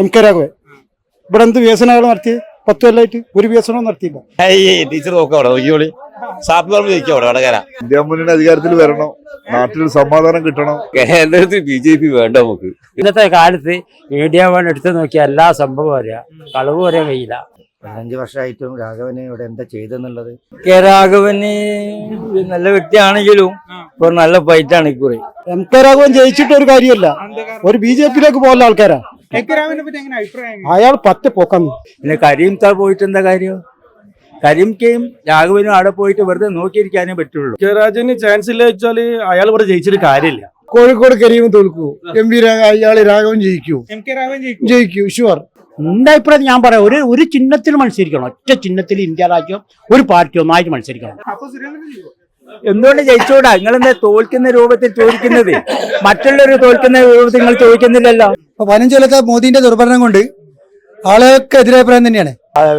M K Raghavan. ഇവിടെ എന്ത് വികസനങ്ങൾ നടത്തി പത്ത് കൊല്ലമായിട്ട് ഒരു വികസനവും നടത്തിയില്ല. ടീച്ചർ നോക്കാം അവിടെ നോക്കിയോളി ഇന്ത്യ മുന്നണി അധികാരത്തിൽ വരണം. നാട്ടിൽ സമാധാനം കിട്ടണം. കേരളത്തിൽ ബി ജെ പി വേണ്ട നമുക്ക്? ഇന്നത്തെ കാലത്ത് മീഡിയ വൺ എടുത്തു നോക്കിയ എല്ലാ സംഭവം അറിയാം. കളവ് പറയാൻ കഴിയില്ല. പതിനഞ്ച് വർഷമായിട്ടും രാഘവന് ഇവിടെ എന്താ ചെയ്തെന്നുള്ളത്? കെ രാഘവന് നല്ല വ്യക്തിയാണെങ്കിലും ഇപ്പൊ നല്ല ഫൈറ്റാണ് ഇക്കുറി. എം കെ രാഘവൻ ജയിച്ചിട്ട് ഒരു കാര്യമല്ല. ഒരു ബി ജെ പിയിലേക്ക് പോകുന്ന ആൾക്കാരാ. അയാൾ പത്ത് പൊക്കം. പിന്നെ കരീം താ പോയിട്ട് എന്താ കാര്യം? കരീംക്കയും രാഘവനും അവിടെ പോയിട്ട് വെറുതെ നോക്കിയിരിക്കാനേ പറ്റുള്ളൂ. ജയരാജന് ചാൻസ് ഇല്ല വെച്ചാൽ അയാൾ ഇവിടെ ജയിച്ചിട്ട് കാര്യമില്ല. കോഴിക്കോട് കരീം തോൽക്കൂ. എം വി അയാൾ രാഘവൻ ജയിക്കൂ. എം കെ രാഘവൻ ജയിക്കും. ജയിക്കൂ ഷുവർ എന്റെ അഭിപ്രായം ഞാൻ പറയാം ഒരു ഒരു ചിഹ്നത്തിൽ മത്സരിക്കണം. ഒറ്റ ചിഹ്നത്തിൽ ഇന്ത്യ രാജ്യം ഒരു പാർട്ടി ഒന്നായിട്ട് മത്സരിക്കണം എന്തുകൊണ്ട് ജയിച്ചോടാ? നിങ്ങൾ എന്താ തോൽക്കുന്ന രൂപത്തിൽ ചോദിക്കുന്നത്? മറ്റുള്ളവർ തോൽക്കുന്ന രൂപത്തിൽ നിങ്ങൾ ചോദിക്കുന്നില്ലല്ലോ. ഇപ്പൊ പതിനഞ്ച് കൊല്ലത്തെ മോദിന്റെ ദുർഭരണം കൊണ്ട് ആളുകൾക്ക് എതിരഭിപ്രായം തന്നെയാണ്.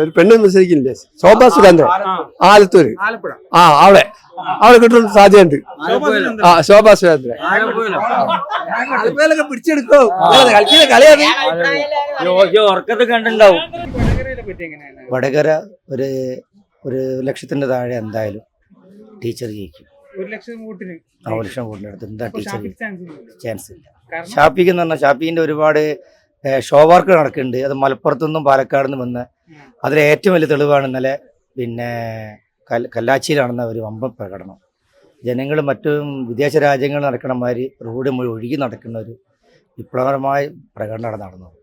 ഒരു പെണ്ണ് മത്സരിക്കില്ലേ ശോഭാ സുരേന്ദ്രൻ ആലത്തൂര്. ആ അവളെ അവളെ കിട്ടുന്ന സാധ്യതയുണ്ട്. ആ ശോഭാ സുരേന്ദ്രൻ പിടിച്ചെടുക്കോ? കളിക്കുന്ന കളിയാണ്. ഉറക്കത്ത് കണ്ടുണ്ടാവും വടകര ഒരു ഒരു ലക്ഷത്തിന്റെ താഴെ എന്തായാലും ടീച്ചർ ജയിക്കും. ഒരു ലക്ഷം വോട്ടിന്. ആ ഒരു ലക്ഷം കൂട്ടിനടുത്ത് എന്താ ടീച്ചർ ചാൻസ് ഇല്ല. ഷാപ്പിക്ക് എന്ന് പറഞ്ഞാൽ ഷാപ്പിന്റെ ഒരുപാട് ഷോ വർക്ക് നടക്കുന്നുണ്ട്. അത് മലപ്പുറത്തു നിന്നും പാലക്കാട് നിന്നും വന്ന് അതിലെ ഏറ്റവും വലിയ തെളിവാണ് ഇന്നലെ പിന്നെ കല്ലാച്ചിയിൽ നടന്ന ഒരു വമ്പ പ്രകടനം. ജനങ്ങൾ മറ്റു വിദേശ രാജ്യങ്ങളിൽ നടക്കണ മാതിരി റോഡ് മുഴുവൻ ഒഴുകി നടക്കുന്ന ഒരു വിപ്ലവകരമായ പ്രകടനമാണ് നടന്നത്.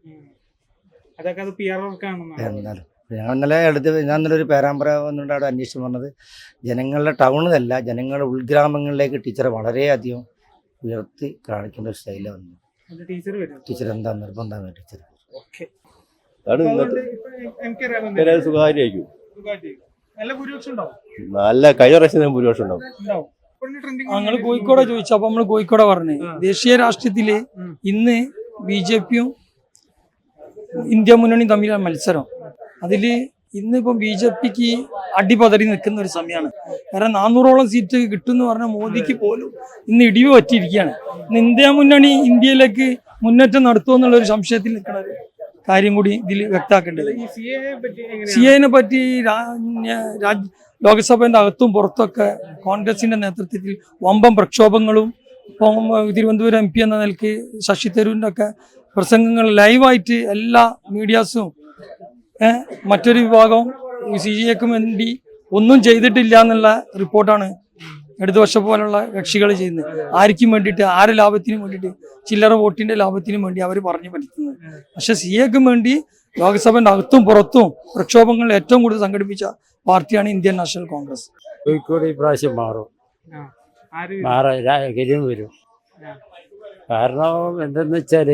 എന്നാലും ഞങ്ങൾ ഇന്നലെ എടുത്ത് ഞാൻ ഇന്നലെ ഒരു പേരാമ്പ്ര വന്നിട്ട് അവിടെ അന്വേഷിച്ച് പറഞ്ഞത് ജനങ്ങളുടെ ടൗണിലല്ല ജനങ്ങളുടെ ഉൾഗ്രാമങ്ങളിലേക്ക് ടീച്ചർ വളരെയധികം ഉയർത്തി കാണിക്കേണ്ട ഒരു സ്റ്റൈലാണ് വന്നു അത് ടീച്ചർ വരും ടീച്ചർ എന്താ നിർബന്ധമാണ് ടീച്ചർ. ഓക്കെ. നല്ല ഭൂരിപക്ഷം ഉണ്ടാവും? നല്ല കഴിഞ്ഞ പ്രാവശ്യം ഭൂരിപക്ഷം ഉണ്ടാവും. ഞങ്ങൾ കോഴിക്കോട് ചോദിച്ചു? അപ്പൊ നമ്മൾ കോഴിക്കോടെ പറഞ്ഞു. ദേശീയ രാഷ്ട്രീയത്തിൽ. ഇന്ന് ബി ജെ പിയും ഇന്ത്യ മുന്നണിയും തമ്മിലാണ് മത്സരം. അതിൽ ഇന്നിപ്പോ ബി ജെ പിക്ക് അടിപതറി നിൽക്കുന്ന ഒരു സമയമാണ്. കാരണം നാനൂറോളം സീറ്റ് കിട്ടുമെന്ന് പറഞ്ഞ മോദിക്ക് പോലും ഇന്ന് ഇടിവ് പറ്റിയിരിക്കുകയാണ്. ഇന്ന് ഇന്ത്യ മുന്നണി ഇന്ത്യയിലേക്ക് മുന്നേറ്റം നടത്തുമെന്നുള്ള ഒരു സംശയത്തിൽ നിൽക്കുന്ന ഒരു കാര്യം കൂടി ഇതിൽ വ്യക്തമാക്കേണ്ടത്. സി എനെ പറ്റി ലോക്സഭയുടെ അകത്തും പുറത്തൊക്കെ കോൺഗ്രസിന്റെ നേതൃത്വത്തിൽ വമ്പം പ്രക്ഷോഭങ്ങളും ഇപ്പം തിരുവനന്തപുരം എം പി എന്ന നിലയ്ക്ക് ശശി തരൂരിന്റെ ഒക്കെ പ്രസംഗങ്ങൾ ലൈവായിട്ട് എല്ലാ മീഡിയാസും മറ്റൊരു വിഭാഗം സി ജി എക്കും വേണ്ടി ഒന്നും ചെയ്തിട്ടില്ല എന്നുള്ള റിപ്പോർട്ടാണ് ഇടതുപക്ഷം പോലുള്ള കക്ഷികൾ ചെയ്യുന്നത്. ആർക്കും വേണ്ടിയിട്ട് ആരെ ലാഭത്തിനും വേണ്ടിയിട്ട് ചില്ലറ വോട്ടിന്റെ ലാഭത്തിനും വേണ്ടി അവർ പറഞ്ഞു പറ്റുന്നത് പക്ഷെ സി എക്കും വേണ്ടി ലോക്സഭയുടെ അകത്തും പുറത്തും പ്രക്ഷോഭങ്ങൾ ഏറ്റവും കൂടുതൽ സംഘടിപ്പിച്ച പാർട്ടിയാണ് ഇന്ത്യൻ നാഷണൽ കോൺഗ്രസ്. കോഴിക്കോട് ഈ പ്രാവശ്യം മാറും. മാറാ വരും. കാരണം എന്തെന്ന് വെച്ചാൽ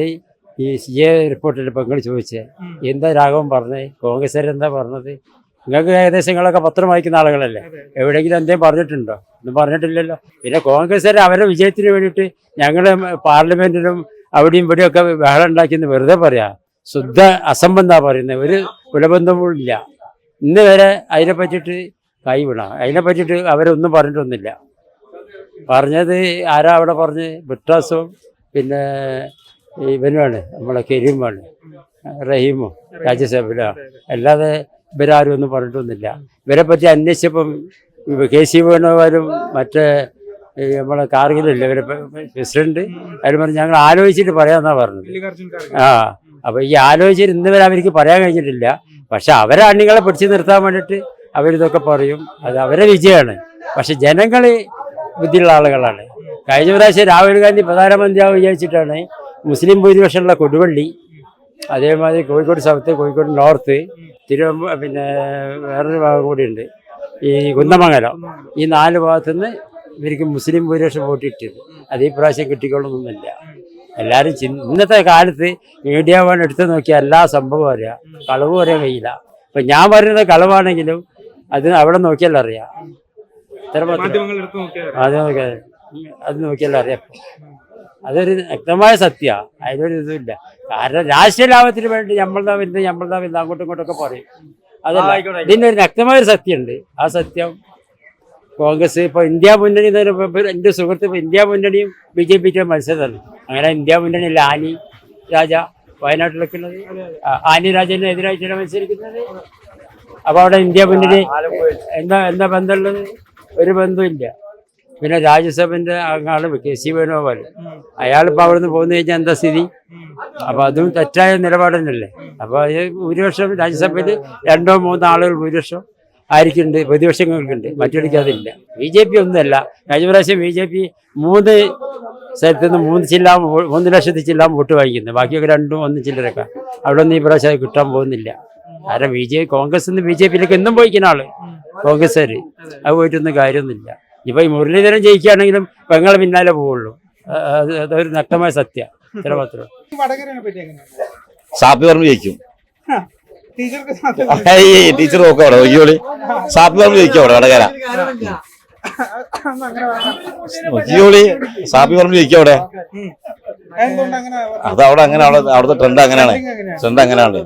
ഈ സി എ റിപ്പോർട്ടിൽ ഇപ്പൊ ചോദിച്ചത് ചോദിച്ചേ എന്താ രാഘവൻ പറഞ്ഞത് കോൺഗ്രസ്സുകാരെന്താ പറഞ്ഞത്? നിങ്ങൾക്ക് ഏകദേശം നിങ്ങളൊക്കെ പത്രം വായിക്കുന്ന ആളുകളല്ലേ. എവിടെയെങ്കിലും എന്തെങ്കിലും പറഞ്ഞിട്ടുണ്ടോ? ഒന്നും പറഞ്ഞിട്ടില്ലല്ലോ. പിന്നെ കോൺഗ്രസ്സുകാർ അവരുടെ വിജയത്തിന് വേണ്ടിയിട്ട് ഞങ്ങൾ പാർലമെന്റിലും അവിടെയും ഇവിടെയും ഒക്കെ ബഹളം ഉണ്ടാക്കിയെന്ന് വെറുതെ പറയാ. ശുദ്ധ അസംബന്ധാ പറയുന്നത് ഒരു കുലബന്ധവും ഇല്ല. ഇന്ന് വരെ അതിനെ പറ്റിയിട്ട് കൈ വിടണം അതിനെ പറ്റിയിട്ട് അവരൊന്നും പറഞ്ഞിട്ടൊന്നുമില്ല. പറഞ്ഞത് ആരാ അവിടെ പറഞ്ഞ്? ബിട്ടാസും പിന്നെ ഇവനുമാണ് നമ്മളെ കരീമാണ് റഹീമും രാജ്യസഭയിലാണ് അല്ലാതെ ഇവരാരും ഒന്നും പറഞ്ഞിട്ടൊന്നുമില്ല. ഇവരെ പറ്റി അന്വേഷിച്ചപ്പം കെ സി വേണുമാരും മറ്റേ നമ്മളെ കാർഗിലല്ലേ ഇവരെ പ്രസിഡന്റ് അവർ പറഞ്ഞു ഞങ്ങൾ ആലോചിച്ചിട്ട് പറയാമെന്നാ പറഞ്ഞത്. ആ അപ്പൊ ഈ ആലോചിച്ചിട്ട് ഇന്ന് വരെ അവർക്ക് പറയാൻ കഴിഞ്ഞിട്ടില്ല. പക്ഷെ അവരെ അണികളെ പിടിച്ചു നിർത്താൻ വേണ്ടിയിട്ട് അവരിതൊക്കെ പറയും. അത് അവരെ വിജയമാണ്. പക്ഷെ ജനങ്ങൾ ബുദ്ധിയുള്ള ആളുകളാണ്. കഴിഞ്ഞ പ്രാവശ്യം രാഹുൽ ഗാന്ധി പ്രധാനമന്ത്രിയാവും വിചാരിച്ചിട്ടാണ് മുസ്ലിം ഭൂരിപക്ഷമുള്ള കൊടുവള്ളി അതേമാതിരി കോഴിക്കോട് സൗത്ത് കോഴിക്കോട് നോർത്ത് തിരു പിന്നെ വേറൊരു ഭാഗം ഉണ്ട് ഈ കുന്നമംഗലം ഈ നാല് ഭാഗത്തുനിന്ന് ഇവർക്ക് മുസ്ലിം ഭൂരിപക്ഷം വോട്ട് കിട്ടിയത്. അത് ഈ പ്രാവശ്യം കിട്ടിക്കൊള്ളണമെന്നില്ല. എല്ലാവരും ഇന്നത്തെ കാലത്ത് മീഡിയ വൺ എടുത്തു നോക്കിയാൽ എല്ലാ സംഭവം അറിയാം. കളവ് പറയാൻ കഴിയില്ല. ഇപ്പൊ ഞാൻ പറയുന്നത് കളവാണെങ്കിലും അത് അവിടെ നോക്കിയാൽ അറിയാം. അത് നോക്കിയാൽ അത് നോക്കിയാൽ അറിയാം. അതൊരു വ്യക്തമായ സത്യ. അതിനൊരു ഇതുമില്ല. കാരണം രാഷ്ട്രീയ ലാഭത്തിന് വേണ്ടി നമ്മൾ വരുന്നത് നമ്മളതാ വരുന്നത് അങ്ങോട്ടും ഇങ്ങോട്ടൊക്കെ പറയും. അതല്ല ഒരു വ്യക്തമായ ഒരു സത്യമുണ്ട്. ആ സത്യം കോൺഗ്രസ് ഇപ്പൊ ഇന്ത്യ മുന്നണി എന്റെ സുഹൃത്ത് ഇപ്പൊ ഇന്ത്യ മുന്നണിയും ബി ജെ പിക്കും മത്സരമാണ് അങ്ങനെ ഇന്ത്യ മുന്നണി ലാനി രാജ വയനാട്ടിലൊക്കെ ഉള്ളത് ആനി രാജന് എതിരായിട്ടാണ് മത്സരിക്കുന്നത്. അപ്പൊ അവിടെ ഇന്ത്യ മുന്നണി എന്താ എന്താ ബന്ധമുള്ളത്? ഒരു ബന്ധമില്ല പിന്നെ രാജ്യസഭന്റെ അംഗമാണ് കെ. സി. വേണുഗോപാൽ. അയാളിപ്പോൾ നിന്ന് പോകുന്ന കഴിഞ്ഞാൽ എന്താ സ്ഥിതി? അപ്പോൾ അതും തെറ്റായ നിലപാട് തന്നെയല്ലേ അപ്പൊ അത് ഭൂരിപക്ഷം രാജ്യസഭയിൽ രണ്ടോ മൂന്നോ ആളുകൾ ഭൂരിപക്ഷം ആയിരിക്കുന്നുണ്ട് പ്രതിപക്ഷങ്ങൾക്കുണ്ട്. മറ്റൊരിക്കൽ അതില്ല. ബി ജെ പി ഒന്നുമല്ല. കഴിഞ്ഞ പ്രാവശ്യം ബി ജെ പി മൂന്ന് സ്ഥലത്ത് നിന്ന് മൂന്ന് ചില്ല മൂന്ന് ലക്ഷത്തി ചില്ല വോട്ട് വാങ്ങിക്കുന്നത് ബാക്കിയൊക്കെ രണ്ടും ഒന്ന് ചില്ലരൊക്കെ അവിടെ ഒന്നും ഈ പ്രാവശ്യം കിട്ടാൻ പോകുന്നില്ല. കാരണം ബി ജെ കോൺഗ്രസ് നിന്ന് ബി ജെ പിയിലേക്ക് എന്നും പോയിക്കുന്ന ആൾ കോൺഗ്രസ്സുകാർ അത് പോയിട്ടൊന്നും കാര്യമൊന്നുമില്ല. ഇപ്പൊ ഈ മുരളീധരൻ ജയിക്കുകയാണെങ്കിലും പെങ്ങളെ പിന്നാലെ പോവുള്ളൂ. അതൊരു നഗ്നമായ സത്യ. സാപ്പി പറഞ്ഞു ജയിക്കും. ടീച്ചർ നോക്കാം അവിടെ നോക്കിയോളി സാപ്പി പറഞ്ഞു ജയിക്കും അവിടെ വടകര. നോക്കിയോളി സാപ്പി പറഞ്ഞു ജയിക്കും അവിടെ. അത് അവിടെ അങ്ങനെ അവിടെ അവിടുത്തെ ട്രെൻഡ് അങ്ങനെയാണ്. ട്രെൻഡ് അങ്ങനെയാണ്.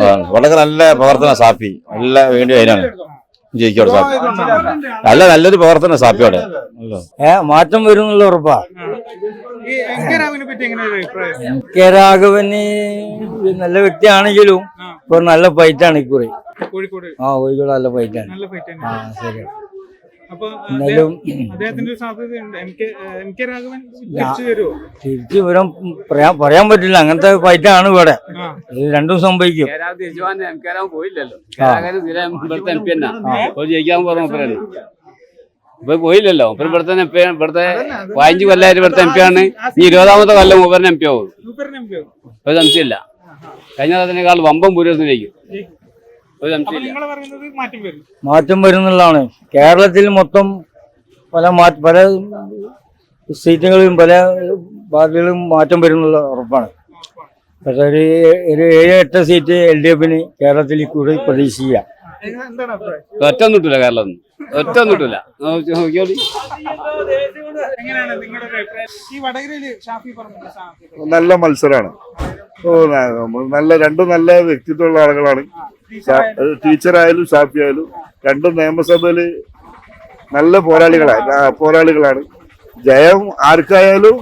വടകര വളരെ നല്ല പ്രവർത്തന സാപ്പി. നല്ല വേണ്ടി അതിനാണ്. ജയിക്കും അവിടെ സാപ്പി നല്ല നല്ലൊരു പ്രവർത്തന സാപ്പിയോടെ. ഏ മാറ്റം വരും എന്നുള്ള ഉറപ്പാ കെ രാഘവനെ നല്ല വ്യക്തിയാണെങ്കിലും ഇപ്പൊ നല്ല ഫൈറ്റാണ് ഇക്കുറി. കോഴിക്കോട്. ആ കോഴിക്കോട് നല്ല ഫൈറ്റാണ് നല്ല ഫൈറ്റ് ആ ശരി എന്നാലും തിരിച്ചു വരാൻ പറയാൻ പറയാൻ പറ്റില്ല. അങ്ങനത്തെ ഫൈറ്റാണ് ഇവിടെ. ആ. ഇത് രണ്ടും സംഭവിക്കും. ഇപ്പൊ പോയില്ലല്ലോ. അപ്പൊ ഇവിടുത്തെ എം പി ഇവിടുത്തെ പതിനഞ്ച് കൊല്ലായിട്ട് ഇവിടുത്തെ എം പി ആണ്. ഈ ഇരുപതാമത്തെ കൊല്ലം മൂപ്പറിന് എം പി ആവും. സംശയമില്ല. കഴിഞ്ഞ കാലത്തിനേക്കാൾ വമ്പം ഭൂരിപക്ഷത്തിലേക്ക്. മാറ്റം വരും. മാറ്റം വരുന്നുള്ളതാണ് കേരളത്തിൽ മൊത്തം പല മാറ്റ പല സീറ്റുകളിലും പല പാർട്ടികളും മാറ്റം വരുന്നുള്ള ഉറപ്പാണ്. പക്ഷെ ഒരു ഒരു ഏഴ് എട്ട് സീറ്റ് എൽ ഡി എഫിന് കേരളത്തിൽ കൂടി പ്രതീക്ഷിക്കാം ഒറ്റ കിട്ടൂല കേരളം ഒറ്റ കിട്ടൂല. എങ്ങനെയാണ് നിങ്ങളുടെ അഭിപ്രായം? ഈ വടകരയിൽ ഷാഫി പറഞ്ഞ സ്ഥാനാർത്ഥി നല്ല മത്സരമാണ് ഓ നല്ല രണ്ടും നല്ല വ്യക്തിത്വമുള്ള ആളുകളാണ്. ടീച്ചർ ആയാലും ഷാഫി ആയാലും രണ്ടും നിയമസഭയിൽ നല്ല പോരാളികളാണ് പോരാളികളാണ്. ജയം ആർക്കായാലും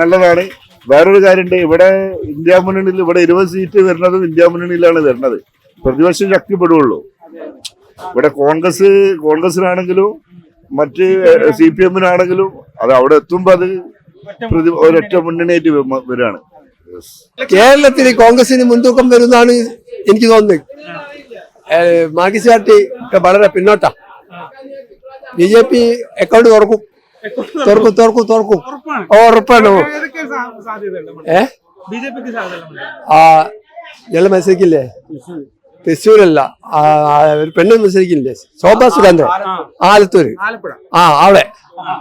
നല്ലതാണ്. വേറൊരു കാര്യമുണ്ട്. ഇവിടെ ഇന്ത്യ മുന്നണിയിൽ ഇവിടെ ഇരുപത് സീറ്റ് വരുന്നതും ഇന്ത്യ മുന്നണിയിലാണ് വരുന്നത്. പ്രതിപക്ഷം ശക്തിപ്പെടുകയുള്ളൂ. ഇവിടെ കോൺഗ്രസ് കോൺഗ്രസിനാണെങ്കിലും മറ്റ് സി പി എമ്മിനാണെങ്കിലും അത് അവിടെ എത്തുമ്പോൾ അത് പ്രതി ഒരൊറ്റ മുന്നണിയായിട്ട് വരികയാണ് കേരളത്തിൽ കോൺഗ്രസിന് മുൻതൂക്കം വരുന്നതാണ് എനിക്ക് തോന്നുന്നു. മാർക്സിസ്റ്റ് പാർട്ടി വളരെ പിന്നോട്ടാ. ബി ജെ പി അക്കൗണ്ട് തുറക്കും. തുറക്കും തുറക്കും തുറക്കും. ഓ, ഉറപ്പാണ്. ഏ? ബി ജെ പിന്നെ സാധ്യതയുണ്ട് ആ ഞങ്ങൾ മത്സരിക്കില്ലേ? തൃശ്ശൂരല്ല. ഒരു പെണ്ണ് മത്സരിക്കില്ലേ ശോഭാ സുരേന്ദ്രൻ ആലത്തൂര്. ആ അവിടെ.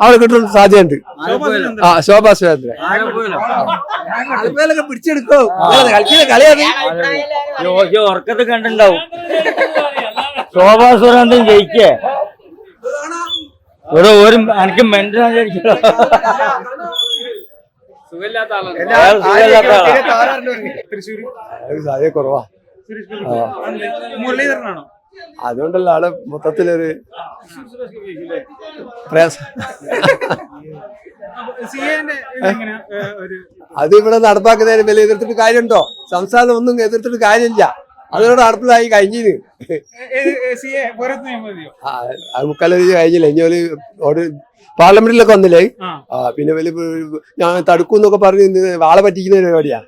അവിടെ കിട്ടുന്ന സാധ്യതയുണ്ട്. ആ ശോഭാ സുരേന്ദ്രൻ പിടിച്ചെടുക്കോ? കളിയാണ് ഉറക്കത്ത് കണ്ടിണ്ടാവും ശോഭാ സുരേന്ദ്രൻ ജയിക്കേ. ഒരു ഒരു എനിക്ക് സുഖമില്ലാത്ത ആളാണ്. സുഖമില്ലാത്ത ആളാ. തൃശ്ശൂര് സാധ്യത കുറവാ? മുരളീധരനാണോ? അതുകൊണ്ടല്ല ആളെ മൊത്തത്തിലൊരു പ്രയാസം അത് ഇവിടെ നടപ്പാക്കുന്നതിന് വലിയ എതിർത്തിട്ട് കാര്യമുണ്ടോ? സംസ്ഥാനം ഒന്നും എതിർത്തിട്ട് കാര്യമില്ല. അതിനോട് അടുപ്പിലായി കഴിഞ്ഞിന്. മുക്കാലൊരു കഴിഞ്ഞില്ല? ഇനി ഒരു ഒരു പാർലമെന്റിലൊക്കെ വന്നില്ലേ? പിന്നെ വലിയ ഞാൻ തടുക്കും എന്നൊക്കെ പറഞ്ഞ് വാള പറ്റിക്കുന്ന പരിപാടിയാ.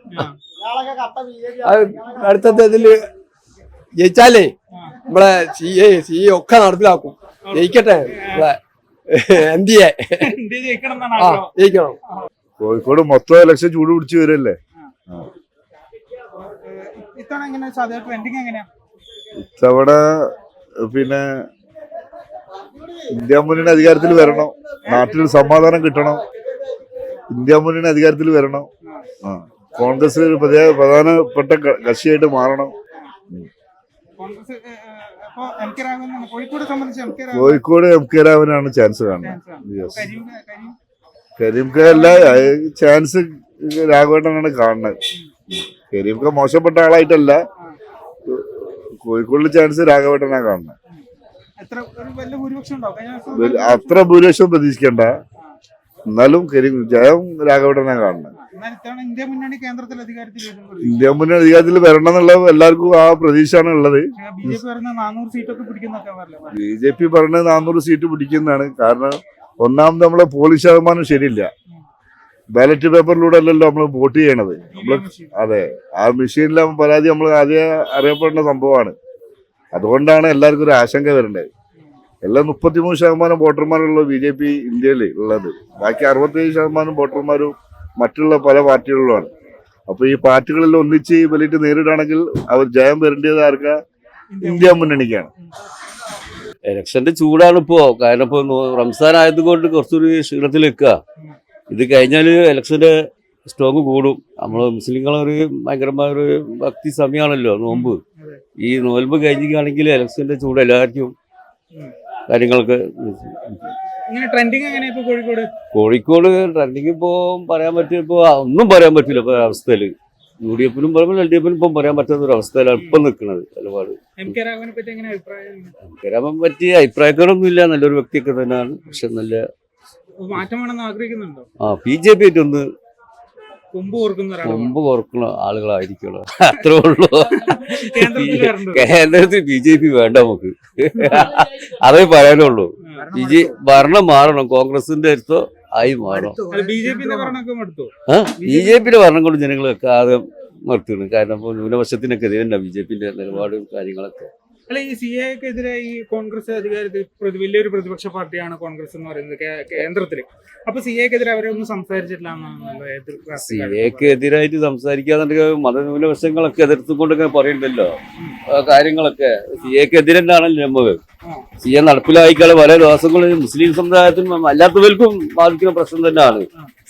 അടുത്തത്തെ ഇതിൽ ജയിച്ചാലേ നമ്മളെ സി എ സി എ ഒക്കെ നടപ്പിലാക്കും. ജയിക്കട്ടെ നമ്മളെ എം ഡി എ ജയിക്കണം എന്നാണ് ആ ജയിക്കണം. കോഴിക്കോട് മൊത്തം ഇലക്ഷൻ ചൂട് പിടിച്ച് വരല്ലേ? ഇത്തവണ പിന്നെ ഇന്ത്യ മുന്നണി അധികാരത്തിൽ വരണം. നാട്ടിൽ സമാധാനം കിട്ടണം. ഇന്ത്യ മുന്നണി അധികാരത്തിൽ വരണം. ആ. കോൺഗ്രസ് ഒരു പ്രധാ- പ്രധാനപ്പെട്ട കക്ഷിയായിട്ട് മാറണം. കോഴിക്കോട് എം കെ രാമനാണ് ചാൻസ് കാണുന്നത്. chance ആണ്. Yes. കരീം കരീം? കരീം ക അല്ല ചാൻസ് രാഘവേട്ടനാണ് കാണുന്നത്. കരീംഖ മോശപ്പെട്ട ആളായിട്ടല്ല. കോഴിക്കോടിൽ ചാൻസ് രാഘവേട്ടനാണ് കാണുന്നത്. അത്ര ഭൂരിപക്ഷം പ്രതീക്ഷിക്കണ്ട. എന്നാലും കരീം ജയം രാഘവേട്ടനാണ് കാണുന്നത്. ഇന്ത്യ മുന്നണി അധികാരത്തിൽ വരണം എന്നുള്ള എല്ലാവർക്കും ആ പ്രതീക്ഷയാണ് ഉള്ളത്. ബി ജെ പി പറഞ്ഞ നാനൂറ് സീറ്റ് പിടിക്കുന്നതാണ്. കാരണം ഒന്നാമത് നമ്മളെ പോളിംഗ് ശതമാനം ശരിയില്ല. ബാലറ്റ് പേപ്പറിലൂടെ അല്ലല്ലോ നമ്മൾ വോട്ട് ചെയ്യണത്. നമ്മൾ അതെ ആ മെഷീനിലാകുമ്പോൾ പരാതി നമ്മൾ ആദ്യം അറിയപ്പെടേണ്ട സംഭവമാണ്. അതുകൊണ്ടാണ് എല്ലാവർക്കും ഒരു ആശങ്ക വരേണ്ടത്. എല്ലാം മുപ്പത്തിമൂന്ന് ശതമാനം വോട്ടർമാരുള്ള ബി ജെ പി ഇന്ത്യയിൽ ഉള്ളത്. ബാക്കി അറുപത്തേഴ് ശതമാനം വോട്ടർമാരും മറ്റുള്ള പല പാർട്ടികളിലുമാണ്. അപ്പൊ ഈ പാർട്ടികളിൽ ഒന്നിച്ച് വലിയിട്ട് നേരിടുകയാണെങ്കിൽ അവർ ജയം വരേണ്ടത് ആർക്കാ? ഇന്ത്യ മുന്നണിക്കാണ്. ഇലക്ഷന്റെ ചൂടാണ് ഇപ്പോ. കാരണം ഇപ്പൊ റംസാൻ ആയതുകൊണ്ട് കുറച്ചൊരു ക്ഷീണത്തിൽ നിൽക്കുക. ഇത് കഴിഞ്ഞാൽ ഇലക്ഷന്റെ സ്ട്രോങ് കൂടും. നമ്മൾ മുസ്ലിങ്ങളൊരു ഭയങ്കരമായ ഒരു ഭക്തി സമയമാണല്ലോ നോമ്പ്. ഈ നോൽമ്പ് കഴിഞ്ഞിട്ടാണെങ്കിൽ ഇലക്ഷന്റെ ചൂട് എല്ലാവർക്കും കാര്യങ്ങളൊക്കെ ഇങ്ങനെ ട്രെൻഡിങ് എങ്ങനെ ഇപ്പൊ കോഴിക്കോട്? കോഴിക്കോട് ട്രെൻഡിങ് ഇപ്പോ പറയാൻ പറ്റും ഇപ്പൊ ഒന്നും പറയാൻ പറ്റില്ല ഇപ്പൊ അവസ്ഥയിൽ. യു ഡി എഫിനും പറയുമ്പോൾ എൽ ഡി എഫിനും ഇപ്പം പറയാൻ പറ്റാത്ത ഒരു അവസ്ഥയിലാണ് ഇപ്പം നിൽക്കുന്നത് നിലപാട്. എം കെ പറ്റി പറ്റിയ അഭിപ്രായക്കാരൊന്നും ഇല്ല നല്ലൊരു വ്യക്തിയൊക്കെ തന്നെയാണ് പക്ഷെ നല്ല ആഗ്രഹിക്കുന്നുണ്ടോ? ആ ബി ജെ പി ആയിട്ട് ഒന്ന് കൊമ്പ് ഓർക്കുന്ന ഒരാളാണ് മുമ്പ് കുറക്കുന്ന ആളുകളായിരിക്കുള്ളൂ അത്രേ ഉള്ളൂ. കേന്ദ്രത്തിൽ ബി ജെ പി വേണ്ട നമുക്ക്. അതേ പറയാനുള്ളൂ. ജെ ഭരണം മാറണം. കോൺഗ്രസിന്റെ അടുത്തോ ആയി മാറണം. ബി ജെ പിന്റെ ഭരണം കൊണ്ട് ജനങ്ങളൊക്കെ ആദ്യം നിർത്തുന്നു കാരണം ന്യൂനപക്ഷത്തിനൊക്കെ എതിരല്ല ബി ജെ പിന്റെ നിലപാടും കാര്യങ്ങളൊക്കെ. അല്ല ഈ സി എക്കെതിരെ ഈ കോൺഗ്രസ് അധികാരത്തിൽ വലിയൊരു പ്രതിപക്ഷ പാർട്ടിയാണ് കോൺഗ്രസ് എന്ന് പറയുന്നത് കേന്ദ്രത്തിൽ അപ്പൊ സി എക്കെതിരെ അവരെ ഒന്നും സംസാരിച്ചിട്ടില്ല സി എക്ക് എതിരായിട്ട് സംസാരിക്കാന്നുണ്ടെങ്കിൽ മതന്യൂനപക്ഷങ്ങളൊക്കെ എതിർത്തുകൊണ്ടൊക്കെ പറയണ്ടല്ലോ. കാര്യങ്ങളൊക്കെ സി എക്ക് എതിരെന്നാണല്ലോ നമുക്ക് സി എ നടപ്പിലാക്കിയാൽ പല ദിവസങ്ങളും മുസ്ലിം സമുദായത്തിനും അല്ലാത്തവർക്കും ബാധിക്കുന്ന പ്രശ്നം തന്നെയാണ്.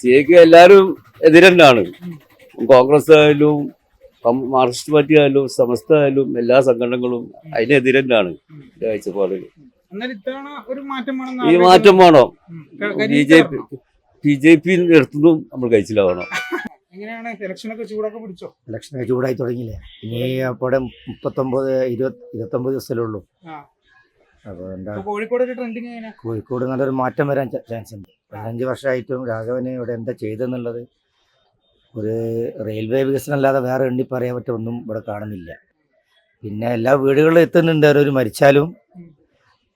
സി എക്ക് എല്ലാവരും എതിരെന്നാണ് കോൺഗ്രസ് ആയാലും കം- മാർക്സിസ്റ്റ് പാർട്ടി ആയാലും സമസ്ത ആയാലും എല്ലാ സംഘടനകളും അതിനെതിരെ തന്നെയാണ് കാഴ്ചപ്പാടിൽ എന്നാൽ ഇത്തവണ ഒരു മാറ്റം വേണമെന്ന് ഈ മാറ്റം വേണോ. B J P B J P എടുത്തതും നമ്മൾ കഴിച്ചിലാവണം. എങ്ങനെയാണ് ഇലക്ഷനൊക്കെ ചൂടൊക്കെ പിടിച്ചോ? ചൂടായി തുടങ്ങിയില്ലേ? ഇനി അപ്പോടെ മുപ്പത്തൊമ്പത് ഇരുപത്തി ഇരുപത്തൊമ്പത് ദിവസമല്ലേ ഉള്ളൂ. അപ്പോൾ എന്താ കോഴിക്കോട് ട്രെൻഡിങ് കോഴിക്കോട് നല്ലൊരു മാറ്റം വരാൻ ചാൻസ് ഉണ്ട് പതിനഞ്ച് വർഷമായിട്ടും രാഘവന് ഇവിടെ എന്താ ചെയ്തെന്നുള്ളത് ഒരു റെയിൽവേ വികസനം അല്ലാതെ വേറെ എണ്ണി പറയാൻ പറ്റും ഒന്നും ഇവിടെ കാണുന്നില്ല. പിന്നെ എല്ലാ വീടുകളിലും എത്തുന്നുണ്ട്. ഒരു മരിച്ചാലും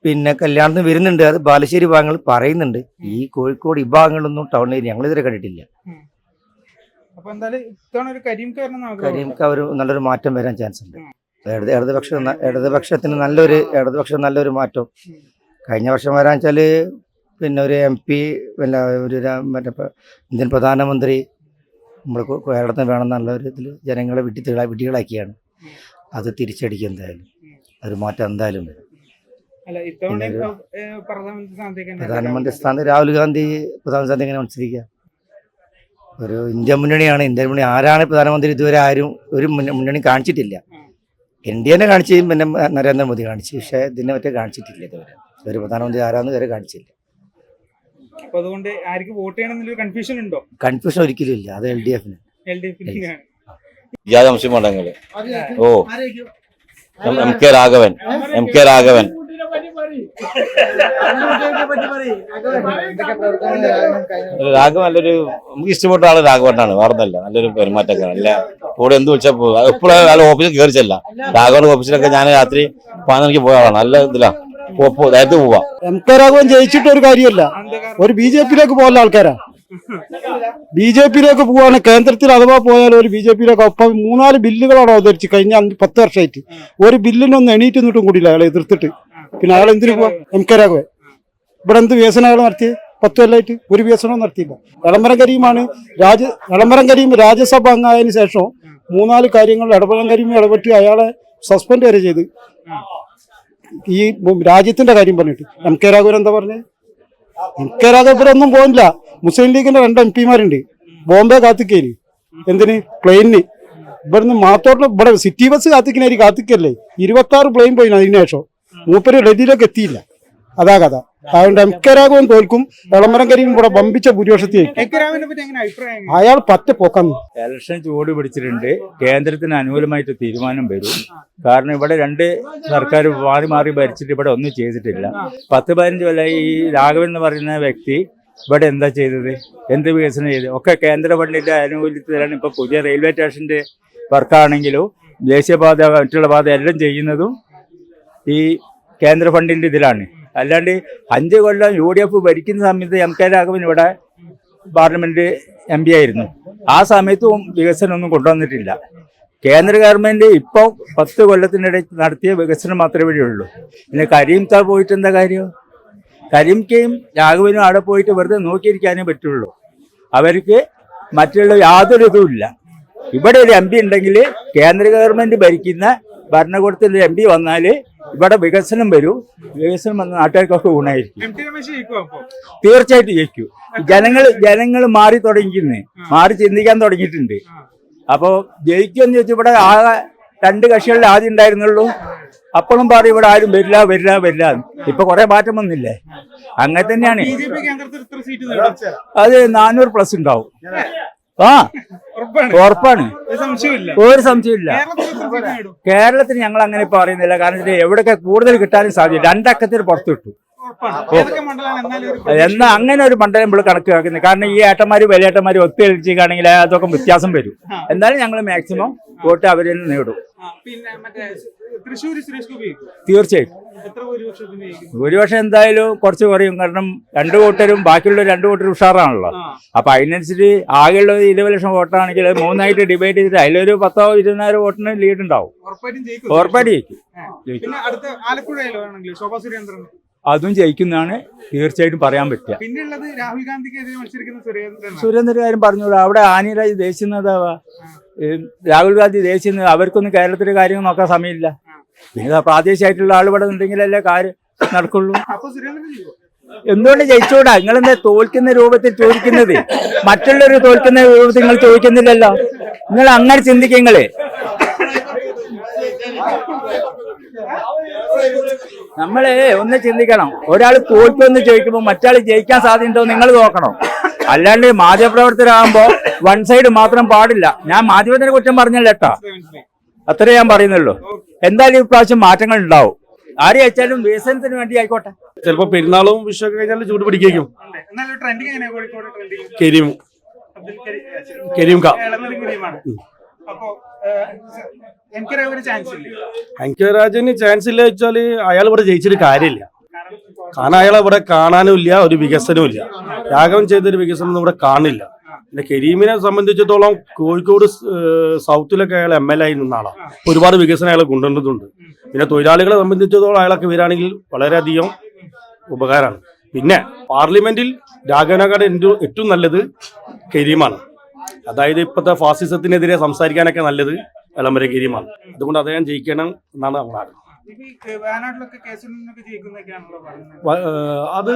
പിന്നെ കല്യാണത്തിന് വരുന്നുണ്ട്. അത് ബാലുശ്ശേരി ഭാഗങ്ങൾ പറയുന്നുണ്ട്. ഈ കോഴിക്കോട് ഈ ഭാഗങ്ങളൊന്നും ടൗണിൽ കണ്ടിട്ടില്ല. എന്തായാലും ഇത്തവണ ഒരു കരീംക്ക് ഒരു നല്ലൊരു മാറ്റം വരാൻ ചാൻസ് ഉണ്ട്. ഇടത് ഇടതുപക്ഷ ഇടതുപക്ഷത്തിന് നല്ലൊരു ഇടതുപക്ഷം നല്ലൊരു മാറ്റം. കഴിഞ്ഞ വർഷം വരാൻ വെച്ചാൽ പിന്നെ ഒരു എം പി പിന്നെ ഒരു മറ്റേ ഇന്ത്യൻ പ്രധാനമന്ത്രി നമ്മൾ കേരളത്തിന് വേണം നല്ലൊരു ഒരു ഇതിൽ ജനങ്ങളെ വിട്ടി വിട്ടികളാക്കിയാണ്. അത് തിരിച്ചടിക്കും എന്തായാലും. ഒരു മാറ്റം എന്തായാലും വരും. പ്രധാനമന്ത്രി സ്ഥാനത്ത് രാഹുൽ ഗാന്ധി പ്രധാനമന്ത്രി സ്ഥാനത്ത് എങ്ങനെ മത്സരിക്കുക. ഒരു ഇന്ത്യ മുന്നണിയാണ്. ഇന്ത്യ മുന്നണി ആരാണ് പ്രധാനമന്ത്രി ഇതുവരെ ആരും ഒരു മുന്നണി കാണിച്ചിട്ടില്ല. എൻ ഡി എനെ കാണിച്ച് പിന്നെ നരേന്ദ്രമോദി കാണിച്ചു. പക്ഷേ ഇതിനെ മറ്റേ കാണിച്ചിട്ടില്ല ഇതുവരെ. ഒരു പ്രധാനമന്ത്രി ആരാന്ന് വരെ കാണിച്ചില്ല. അപ്പൊ അതുകൊണ്ട് ആർക്ക് വോട്ട് ചെയ്യണം എന്നൊരു കൺഫ്യൂഷൻ ഉണ്ടോ? കൺഫ്യൂഷൻ ഒരിക്കലും ഇല്ല. അത് എൽ ഡി എഫിന് എൽ ഡി എഫിന് യാതൊരു അംശം വേണ്ടെങ്കിൽ ഓ. M- K Raghavan. M K Raghavan. Raghavan നല്ലൊരു നമുക്ക് ഇഷ്ടപ്പെട്ട ആൾ രാഘവനാണ് വേറൊന്നല്ല. നല്ലൊരു പെരുമാറ്റക്കാരൻ. അല്ല കൂടെ എന്ത് വെച്ചാൽ എപ്പോഴും ഓഫീസിൽ കയറിച്ചല്ല രാഘവന്റെ ഓഫീസിലൊക്കെ ഞാൻ രാത്രി പതിനൊന്നിക്ക് പോയ ആളാണ്. നല്ല ഇതിലാ. പോ- പോ- നേരത്തെ പോവാം. എം കെ രാഘവൻ ജയിച്ചിട്ട് ഒരു കാര്യമല്ല. ഒരു ബി ജെ പിയിലേക്ക് പോകുന്ന ആൾക്കാരാ. ബി ജെ പിയിലേക്ക് പോവാണ് കേന്ദ്രത്തിൽ അഥവാ പോയാൽ ഒരു ബി ജെ പിയിലേക്ക് ഒപ്പം മൂന്നാൽ ബില്ലുകളാണ് അവതരിച്ച് കഴിഞ്ഞ പത്ത് വർഷമായിട്ട്. ഒരു ബില്ലിനൊന്നും എണീറ്റ് നിന്നിട്ടും കൂടിയില്ല അയാളെ എതിർത്തിട്ട്. പിന്നെ അയാൾ എന്തിനു പോവാ? M K Raghavan. ഇവിടെ എന്ത് വികസനങ്ങൾ നടത്തി പത്ത് കൊല്ലമായിട്ട് ഒരു വികസനവും നടത്തിയില്ല. എളമ്പരം കരീമാണ് രാജ എളമ്പരം കരീം രാജ്യസഭ അംഗമായതിനു ശേഷം മൂന്നാൽ കാര്യങ്ങൾ എടമ്പരം കരീം ഇടപെട്ട് അയാളെ സസ്പെൻഡ് വരെ ചെയ്ത്. ഈ രാജ്യത്തിന്റെ കാര്യം പറഞ്ഞിട്ട്. എം കെ രാഘവൻ എന്താ പറഞ്ഞത് എം കെ രാഘവൻ ഒന്നും പോകില്ല മുസ്ലിം ലീഗിന്റെ രണ്ട് എം പിമാരുണ്ട്. ബോംബെ കാത്തിക്കേന്. എന്തിന്? പ്ലെയിനിന് ഇവിടുന്ന് മാത്തോട്ട് ഇവിടെ സിറ്റി ബസ് കാത്തിക്കണേരി കാത്തിക്കല്ലേ? ഇരുപത്തി ആറ് പ്ലെയിൻ പോയിന് അതിനുശേഷം. മൂപ്പര് ഡൽഹിയിലേക്ക് എത്തിയില്ല. അതാ കഥ. അതുകൊണ്ട് എം കെ രാഘവൻ തോൽക്കും വിളംബരം കരിയും കൂടെ വമ്പിച്ച ഭൂരിപക്ഷത്തിൽ അയാൾ പറ്റ പൊക്കം. ഇലക്ഷൻ ചൂട് പിടിച്ചിട്ടുണ്ട്. കേന്ദ്രത്തിന് അനുകൂലമായിട്ട് തീരുമാനം വരും. കാരണം ഇവിടെ രണ്ട് സർക്കാർ മാറി മാറി ഭരിച്ചിട്ട് ഇവിടെ ഒന്നും ചെയ്തിട്ടില്ല. പത്ത് പതിനഞ്ച് വല്ല ഈ രാഘവൻ എന്ന് പറയുന്ന വ്യക്തി ഇവിടെ എന്താ ചെയ്തത്? എന്ത് വികസനം ചെയ്തത് ഒക്കെ കേന്ദ്ര ഫണ്ടിന്റെ ആനുകൂല്യത്തിലാണ് ഇപ്പൊ പുതിയ റെയിൽവേ സ്റ്റേഷന്റെ വർക്കാണെങ്കിലും ദേശീയപാത മറ്റുള്ള പാത എല്ലാം ചെയ്യുന്നതും ഈ കേന്ദ്ര ഫണ്ടിന്റെ ഇതിലാണ്. അല്ലാണ്ട് അഞ്ച് കൊല്ലം യു ഡി എഫ് ഭരിക്കുന്ന സമയത്ത് എം കെ രാഘവൻ ഇവിടെ പാർലമെന്റ് എം പി ആയിരുന്നു. ആ സമയത്തും വികസനമൊന്നും കൊണ്ടുവന്നിട്ടില്ല. കേന്ദ്ര ഗവൺമെന്റ് ഇപ്പോൾ പത്ത് കൊല്ലത്തിനിടെ നടത്തിയ വികസനം മാത്രമേ ഉള്ളൂ പിന്നെ കരീം താ പോയിട്ട് എന്താ കാര്യം? കരീംക്കയും രാഘവനും അവിടെ പോയിട്ട് വെറുതെ നോക്കിയിരിക്കാനേ പറ്റുള്ളൂ. അവർക്ക് മറ്റുള്ള യാതൊരു ഇതും ഇല്ല. ഇവിടെ ഒരു എം പി ഉണ്ടെങ്കിൽ കേന്ദ്ര ഗവൺമെന്റ് ഭരിക്കുന്ന ഭരണകൂടത്തിൽ എം പി വന്നാൽ ഇവിടെ വികസനം വരൂ. വികസനം വന്ന നാട്ടുകാർക്കൊക്കെ ഗുണമായിരിക്കും. തീർച്ചയായിട്ടും ജയിക്കും. ജനങ്ങൾ ജനങ്ങൾ മാറി തുടങ്ങിക്കുന്നേ മാറി ചിന്തിക്കാൻ തുടങ്ങിയിട്ടുണ്ട്. അപ്പോ ജയിക്കുമെന്ന് ചോദിച്ചു ഇവിടെ ആകെ രണ്ട് കക്ഷികളിൽ ആദ്യം ഉണ്ടായിരുന്നുള്ളൂ. അപ്പോഴും പറയും ഇവിടെ ആരും വരില്ല വരില്ല വരില്ല. ഇപ്പൊ കുറെ മാറ്റം വന്നില്ലേ? അങ്ങനെ തന്നെയാണ്. അത് നാനൂറ് പ്ലസ് ഉണ്ടാവും. ആ ഉറപ്പാണ്. ഒരു സംശയമില്ല കേരളത്തിൽ ഞങ്ങൾ അങ്ങനെ പറയുന്നില്ല കാരണം എവിടെയൊക്കെ കൂടുതൽ കിട്ടാനും സാധ്യത രണ്ടക്കത്തിന് പുറത്തു കിട്ടും. എന്നാ അങ്ങനെ ഒരു മണ്ഡലം നമ്മൾ കണക്ക് വെക്കുന്നത്. കാരണം ഈ ഏട്ടന്മാര് വലിയേട്ടന്മാര് ഒത്തുകളിച്ചാണെങ്കിൽ അതൊക്കെ വ്യത്യാസം വരും. എന്നാലും ഞങ്ങൾ മാക്സിമം വോട്ട് അവരിൽ നേടും. പിന്നെ തൃശ്ശൂർ സുരേഷ് ഗോപി ജയിക്കും. തീർച്ചയായും. എത്ര ഭൂരിപക്ഷത്തിന് ജയിക്കും? ഭൂരിപക്ഷം എന്തായാലും കുറച്ച് കുറയും. കാരണം രണ്ട് വോട്ടരും ബാക്കിയുള്ള രണ്ട് വോട്ടരും ഉഷാറാണല്ലോ. അപ്പൊ അതിനനുസരിച്ച് ആകെയുള്ള ഇരുപത് ലക്ഷം വോട്ടാണെങ്കിൽ മൂന്നായിട്ട് ഡിബേറ്റ് ചെയ്തിട്ട് അതിലൊരു പത്തോ ഇരുപതിനായിരം വോട്ടിന് ലീഡ് ഉണ്ടാവും. ഉറപ്പായിട്ടും ജയിക്കും. അതും ജയിക്കുന്നതാണ് തീർച്ചയായിട്ടും പറയാൻ പറ്റുക. പിന്നെയുള്ളത് രാഹുൽ ഗാന്ധിക്കെതിരെ മത്സരിക്കുന്ന സുരേന്ദ്രൻ സുരേന്ദ്രൻ കാര്യം പറഞ്ഞോളൂ അവിടെ ആനിരാജ് ദേശീയ നേതാവാ. രാഹുൽ ഗാന്ധി ദേശീയ അവർക്കൊന്നും കേരളത്തിലെ കാര്യങ്ങൾ നോക്കാൻ സമയമില്ല. പിന്നെ പ്രാദേശികമായിട്ടുള്ള ആൾ ഇവിടെ ഉണ്ടെങ്കിലല്ലേ കാര്യം നടക്കുള്ളൂ. എന്തുകൊണ്ട് ജയിച്ചോടാ? നിങ്ങൾ നിങ്ങളെന്താ തോൽക്കുന്ന രൂപത്തിൽ ചോദിക്കുന്നത്? മറ്റുള്ളവർ തോൽക്കുന്ന രൂപത്തിൽ നിങ്ങൾ ചോദിക്കുന്നില്ലല്ലോ. നിങ്ങൾ അങ്ങനെ ചിന്തിക്കുക നിങ്ങൾ. നമ്മൾ ഒന്ന് ചിന്തിക്കണം. ഒരാൾ തോൽക്കുമെന്ന് ചോദിക്കുമ്പോൾ മറ്റാൾ ജയിക്കാൻ സാധ്യതയുണ്ടോ നിങ്ങൾ നോക്കണം. അല്ലാണ്ട് മാധ്യമപ്രവർത്തകരാകുമ്പോ വൺ സൈഡ് മാത്രം പാടില്ല. ഞാൻ മാധ്യമത്തിനെ കുറ്റം പറഞ്ഞല്ല കേട്ടോ. അത്രേ ഞാൻ പറയുന്നുള്ളൂ. എന്തായാലും ഇപ്രാവശ്യം മാറ്റങ്ങൾ ഉണ്ടാവും. ആര് അയച്ചാലും വികസനത്തിന് വേണ്ടി ആയിക്കോട്ടെ. ചിലപ്പോ പെരുന്നാളും വിഷു കഴിഞ്ഞാൽ ചൂട് പിടിക്കും എന്നാലും ട്രെൻഡിങ് എങ്ങനെയാ കോഴിക്കോട് ട്രെൻഡിങ് കരീം കരീം കാ ചാൻസ് ഇല്ല അങ്കെ രാജന് ചാൻസ് ഇല്ല? വെച്ചാൽ അയാൾ ഇവിടെ ജയിച്ചിട്ട് കാര്യമില്ല. കാരണം അയാൾ ഇവിടെ കാണാനും ഇല്ല ഒരു വികസനവും ഇല്ല. രാഘവൻ ചെയ്തൊരു വികസനം ഒന്നും ഇവിടെ കാണില്ല. പിന്നെ കരീമിനെ സംബന്ധിച്ചിടത്തോളം കോഴിക്കോട് സൗത്തിലൊക്കെ അയാൾ എം എൽ ആയി നിന്ന ആളാണ് ഒരുപാട് വികസനം അയാൾ കൊണ്ടുവന്നിട്ടുണ്ട്. പിന്നെ തൊഴിലാളികളെ സംബന്ധിച്ചിടത്തോളം അയാളൊക്കെ വരികയാണെങ്കിൽ വളരെയധികം ഉപകാരമാണ്. പിന്നെ പാർലമെന്റിൽ രാഘവനക്കാട് ഏറ്റവും നല്ലത് കരീമാണ്. അതായത് ഇപ്പോഴത്തെ ഫാസിസത്തിനെതിരെ സംസാരിക്കാനൊക്കെ നല്ലത് എളമര കരീമാണ്. അതുകൊണ്ട് അദ്ദേഹം ജയിക്കണം എന്നാണ് നമ്മൾ ആഗ്രഹം. അത്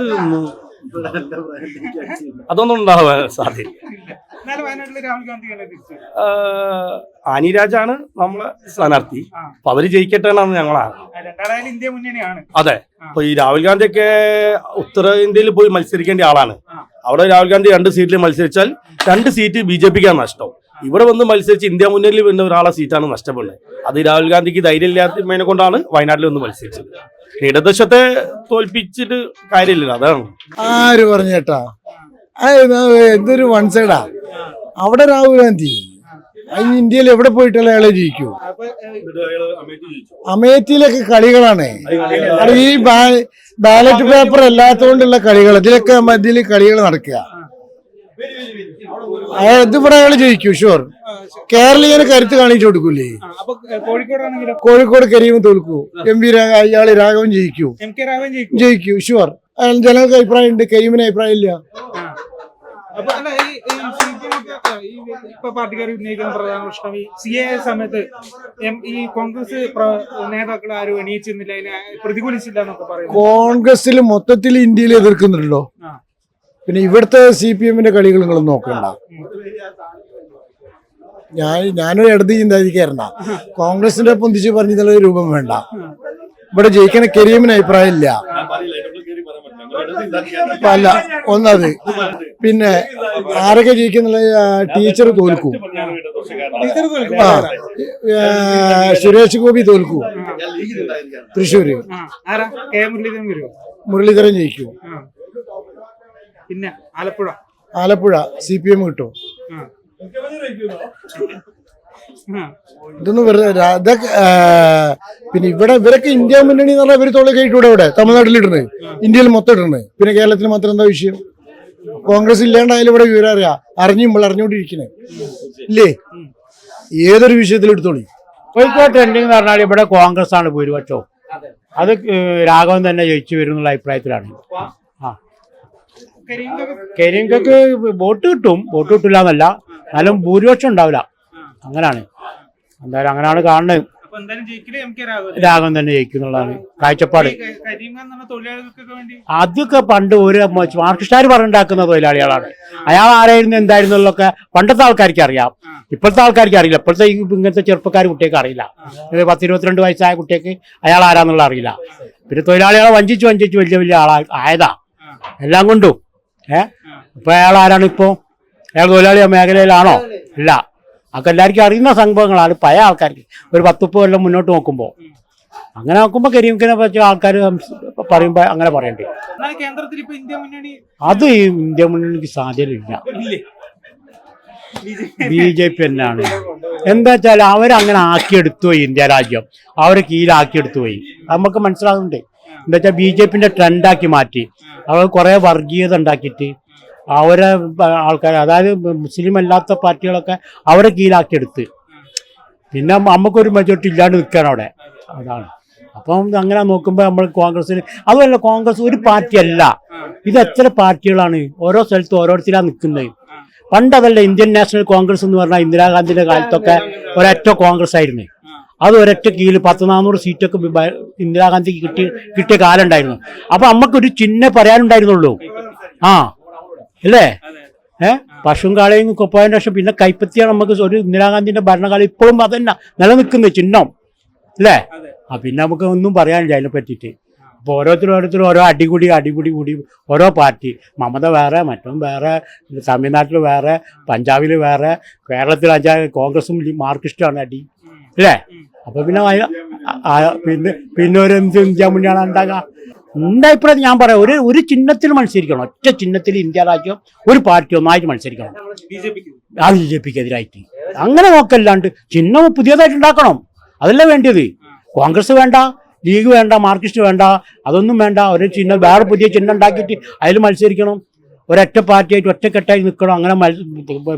അതൊന്നും ഉണ്ടാവാൻ സാധ്യത അനിരാജാണ് നമ്മളെ സ്ഥാനാർത്ഥി. അപ്പൊ അവർ ജയിക്കട്ടെ എന്നാണ് ഞങ്ങളാണ് അതെ. അപ്പൊ ഈ രാഹുൽ ഗാന്ധിയൊക്കെ ഉത്തരേന്ത്യയിൽ പോയി മത്സരിക്കേണ്ട ആളാണ്. അവിടെ രാഹുൽ ഗാന്ധി രണ്ട് സീറ്റിൽ മത്സരിച്ചാൽ രണ്ട് സീറ്റ് ബി ജെ പിക്കാണ് നഷ്ടം. ഇവിടെ വന്ന് മത്സരിച്ച് ഇന്ത്യ മുന്നണിയിൽ വരുന്ന ഒരാളെ സീറ്റാണ് നഷ്ടപ്പെടുന്നത്. അത് രാഹുൽ ഗാന്ധിക്ക് ധൈര്യമില്ലാത്തതിനെ കൊണ്ടാണ് വയനാട്ടിൽ വന്ന് മത്സരിച്ചത്. ഇടതുശത്തെ തോൽപ്പിച്ചിട്ട് കാര്യമില്ല അതാണ്. ആര് പറഞ്ഞു ചേട്ടാ എന്തൊരു വൺ സൈഡാ അവിടെ രാഹുൽ ഗാന്ധി. അതിന് ഇന്ത്യയിൽ എവിടെ പോയിട്ടുള്ള അയാളെ ജയിക്കൂ? അമേത്തിയിലൊക്കെ കളികളാണ്. ഈ ബാലറ്റ് പേപ്പർ അല്ലാത്തതുകൊണ്ടുള്ള കളികൾ ഇതിലൊക്കെ ഇതിൽ കളികൾ നടക്കുക. ഇതിവിടെ അയാൾ ജയിക്കും ഷുവർ കേരളീയന് കരുത്ത് കാണിച്ചു കൊടുക്കൂലേ? കോഴിക്കോട് കരീം തോൽക്കൂ എം പി അയാൾ രാഘവൻ ജയിക്കൂ. ജയിക്കൂ? ഷുവർ അയാൾ ജനങ്ങൾക്ക് അഭിപ്രായം ഉണ്ട് കരീമിന് അഭിപ്രായം ഇല്ല. ഇപ്പൊ പാർട്ടിക്കാർ ഉന്നയിക്കുന്ന പ്രധാന പ്രശ്നം ഈ സി എ സമയത്ത് ഈ കോൺഗ്രസ് നേതാക്കൾ ആരും എണീച്ചിരുന്നില്ല അതിനെ പ്രതികൂലിച്ചില്ല എന്നൊക്കെ പറയുന്നു. കോൺഗ്രസിൽ മൊത്തത്തിൽ ഇന്ത്യയിൽ എതിർക്കുന്നുണ്ടല്ലോ. പിന്നെ ഇവിടുത്തെ സി പി എമ്മിന്റെ കളികൾ നിങ്ങൾ നോക്കണ്ട. ഞാൻ ഞാനൊരു ഇടത് ചിന്താധികാരനാ കോൺഗ്രസിന്റെ പൊന്തിച്ച് പറഞ്ഞ രൂപം വേണ്ട. ഇവിടെ ജയിക്കണ കരീമിന് അഭിപ്രായം ഇല്ല. അല്ല ഒന്നത്. പിന്നെ ആരൊക്കെ ജയിക്കുന്നുള്ള ടീച്ചർ തോൽക്കൂ. ആ സുരേഷ് ഗോപി തോൽക്കൂ. തൃശ്ശൂര്. മുരളീധരൻ ജയിക്കൂ. പിന്നെ Alappuzha. Alappuzha C P M കിട്ടും. ഇതൊന്നും വെറുതെ ഇതൊക്കെ പിന്നെ ഇവിടെ ഇവരൊക്കെ ഇന്ത്യ മുന്നണി എന്ന് പറഞ്ഞാൽ ഇവർ തൊള്ളി കഴിക്കൂടെ ഇവിടെ? തമിഴ്നാട്ടിൽ ഇടുന്നത്. ഇന്ത്യയിൽ മൊത്തം ഇടുന്നത്. പിന്നെ കേരളത്തിൽ മാത്രം എന്താ വിഷയം? കോൺഗ്രസ് ഇല്ലാണ്ടായാലും ഇവിടെ വിവരം അറിയാം. അറിഞ്ഞുമ്പോൾ അറിഞ്ഞുകൊണ്ടിരിക്കണേ. ഇല്ലേ? ഏതൊരു വിഷയത്തിൽ എടുത്തോളി. കോഴിക്കോട് ട്രെൻഡിങ് എന്ന് പറഞ്ഞാൽ ഇവിടെ കോൺഗ്രസ് ആണ് ഭൂരിപക്ഷവും. അത്. രാഘവൻ തന്നെ ജയിച്ചു വരും എന്നുള്ള അഭിപ്രായത്തിലാണ്. കരിങ്കക്ക് വോട്ട് കിട്ടും. വോട്ട് കിട്ടില്ല എന്നല്ല എന്നാലും ഭൂരിപക്ഷം ഉണ്ടാവില്ല. അങ്ങനാണ്. എന്തായാലും അങ്ങനെയാണ് കാണുന്നത് രാഘവൻ തന്നെ ജയിക്കും എന്നുള്ളതാണ് കാഴ്ചപ്പാട്. അതൊക്കെ പണ്ട് ഒരു മാർക്സിസ്റ്റുകാർ പറഞ്ഞുണ്ടാക്കുന്ന തൊഴിലാളികളാണ്. അയാൾ ആരായിരുന്നു എന്തായിരുന്നു എന്നൊക്കെ പണ്ടത്തെ ആൾക്കാർക്ക് അറിയാം. ഇപ്പോഴത്തെ ആൾക്കാർക്ക് അറിയില്ല. ഇപ്പോഴത്തെ ഇങ്ങനത്തെ ചെറുപ്പക്കാർ കുട്ടികൾക്ക് അറിയില്ല. പത്ത് ഇരുപത്തിരണ്ട് വയസ്സായ കുട്ടിയൊക്കെ അയാൾ ആരാന്നുള്ള അറിയില്ല. പിന്നെ തൊഴിലാളികളെ വഞ്ചിച്ച് വഞ്ചിച്ച് വലിയ വലിയ ആളാ ആയതാ. എല്ലാം കൊണ്ടും. ഏ? ഇപ്പൊ അയാൾ ആരാണ് ഇപ്പോ? അയാൾ തൊഴിലാളി മേഖലയിലാണോ? ഇല്ല. അതൊക്കെ എല്ലാവർക്കും അറിയുന്ന സംഭവങ്ങളാണ്. പഴയ ആൾക്കാർക്ക്. ഒരു പത്ത് മുപ്പത് കൊല്ലം മുന്നോട്ട് നോക്കുമ്പോൾ അങ്ങനെ നോക്കുമ്പോൾ കരീംഖിനെ പറ്റി ആൾക്കാർ പറയുമ്പോൾ അങ്ങനെ പറയണ്ടേ. അത് ഈ ഇന്ത്യ മുന്നണിക്ക് സാധ്യതയില്ല. ഇല്ല? ബി ജെ പി തന്നെയാണ്. എന്താ വെച്ചാൽ അവരങ്ങനെ ആക്കിയെടുത്തു പോയി ഇന്ത്യ രാജ്യം. അവരെ കീഴിലാക്കിയെടുത്തു പോയി. നമുക്ക് മനസ്സിലാകുന്നുണ്ട് എന്താ വെച്ചാൽ ബി ജെ പിന്റെ ട്രെൻഡാക്കി മാറ്റി. അവർ കുറെ വർഗീയത ഉണ്ടാക്കിയിട്ട് അവരെ ആൾക്കാർ അതായത് മുസ്ലിം അല്ലാത്ത പാർട്ടികളൊക്കെ അവരെ കീഴാക്കിയെടുത്ത് പിന്നെ നമുക്കൊരു മെജോറിറ്റി ഇല്ലാണ്ട് നിൽക്കുകയാണ് അവിടെ. അതാണ്. അപ്പം അങ്ങനെ നോക്കുമ്പോൾ നമ്മൾ കോൺഗ്രസ്സിന് അതുമല്ല കോൺഗ്രസ് ഒരു പാർട്ടിയല്ല. ഇത് എത്ര പാർട്ടികളാണ് ഓരോ സ്ഥലത്തും ഓരോരുത്തരാണ് നിൽക്കുന്നത് പണ്ടതല്ല ഇന്ത്യൻ നാഷണൽ കോൺഗ്രസ് എന്ന് പറഞ്ഞാൽ ഇന്ദിരാഗാന്ധിയുടെ കാലത്തൊക്കെ ഒരൊറ്റ കോൺഗ്രസ് ആയിരുന്നു. അത് ഒരൊറ്റ കീഴിൽ പത്ത് നാനൂറ് സീറ്റൊക്കെ ഇന്ദിരാഗാന്ധിക്ക് കിട്ടി കിട്ടിയ കാലം ഉണ്ടായിരുന്നു അപ്പൊ നമുക്കൊരു ചിഹ്നം പറയാനുണ്ടായിരുന്നുള്ളൂ. ആ. അല്ലേ ഏ? പശുവും കാളയും കൊപ്പായതിനു ശേഷം പിന്നെ കൈപ്പത്തിയാണ് നമുക്ക് ഒരു ഇന്ദിരാഗാന്ധിന്റെ ഭരണകാലം ഇപ്പോഴും അത് തന്നെ നിലനിൽക്കുന്ന ചിഹ്നം. അല്ലേ ആ പിന്നെ നമുക്ക് ഒന്നും പറയാനില്ല അതിനെ പറ്റിയിട്ട്. അപ്പോൾ ഓരോരുത്തരും ഓരോരുത്തരും ഓരോ അടികൂടി അടികൂടി കൂടി ഓരോ പാർട്ടി. മമത വേറെ മറ്റും വേറെ തമിഴ്നാട്ടിൽ വേറെ പഞ്ചാബിൽ വേറെ കേരളത്തിൽ അഞ്ചാ കോൺഗ്രസും മാർക്കിസ്റ്റാണ് അടി. അല്ലേ അപ്പൊ പിന്നെ പിന്നെ പിന്നെ ഒരു എന്ത് ഇന്ത്യ മുന്നാണ് ഉണ്ടാകുക എന്റെ അഭിപ്രായത്തിൽ ഞാൻ പറയാം ഒരു ഒരു ചിഹ്നത്തിൽ മത്സരിക്കണം. ഒറ്റ ചിഹ്നത്തിൽ ഇന്ത്യ രാജ്യം ഒരു പാർട്ടി ഒന്നായിട്ട് മത്സരിക്കണം. ആ ബി ജെ പിക്ക് എതിരായിട്ട് അങ്ങനെ നോക്കല്ലാണ്ട് ചിഹ്നം പുതിയതായിട്ട് ഉണ്ടാക്കണം. അതല്ല വേണ്ടത് കോൺഗ്രസ് വേണ്ട ലീഗ് വേണ്ട മാർക്സിസ്റ്റ് വേണ്ട അതൊന്നും വേണ്ട. ഒരു ചിഹ്നം വേറെ പുതിയ ചിഹ്നം ഉണ്ടാക്കിയിട്ട് അതിൽ മത്സരിക്കണം. ഒരൊറ്റ പാർട്ടിയായിട്ട് ഒറ്റക്കെട്ടായി നിൽക്കണം. അങ്ങനെ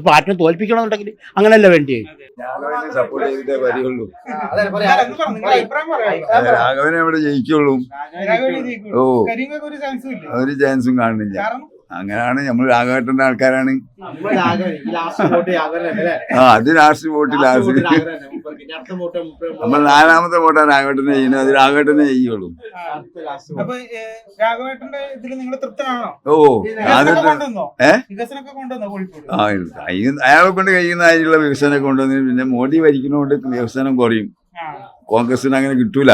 പാർട്ടിനെ തോൽപ്പിക്കണം എന്നുണ്ടെങ്കിൽ അങ്ങനെയല്ല വേണ്ടിയത്? സപ്പോർട്ട് ചെയ്തിട്ടേ വരികയുള്ളൂ. നിങ്ങളുടെ അഭിപ്രായം പറയാം. രാഘവനെ അവിടെ ജയിക്കുള്ളൂ. ഓ. ഒരു ചാൻസും ഇല്ല. ഒരു ചാൻസും കാണുന്നില്ല. അങ്ങനെയാണ് നമ്മൾ രാഘവേട്ടന്റെ ആൾക്കാരാണ്. ആ അത് ലാസ്റ്റ് വോട്ട് ലാസ്റ്റ് നമ്മൾ നാലാമത്തെ വോട്ടാണ് രാഘവേട്ടനെ ചെയ്യുന്നത്. അത് രാഘവേട്ടനെ ചെയ്യുള്ളൂ. അപ്പൊ രാഘവേട്ടന്റെ ഇതിൽ നിങ്ങൾ തൃപ്തനാണോ? ഓ അത് അയാളെ കൊണ്ട് കഴിയുന്ന അതിലുള്ള വികസനം കൊണ്ടുവന്ന് പിന്നെ മോഡി ഭരിക്കുന്നതുകൊണ്ട് വികസനം കുറയും. കോൺഗ്രസിന് അങ്ങനെ കിട്ടൂല.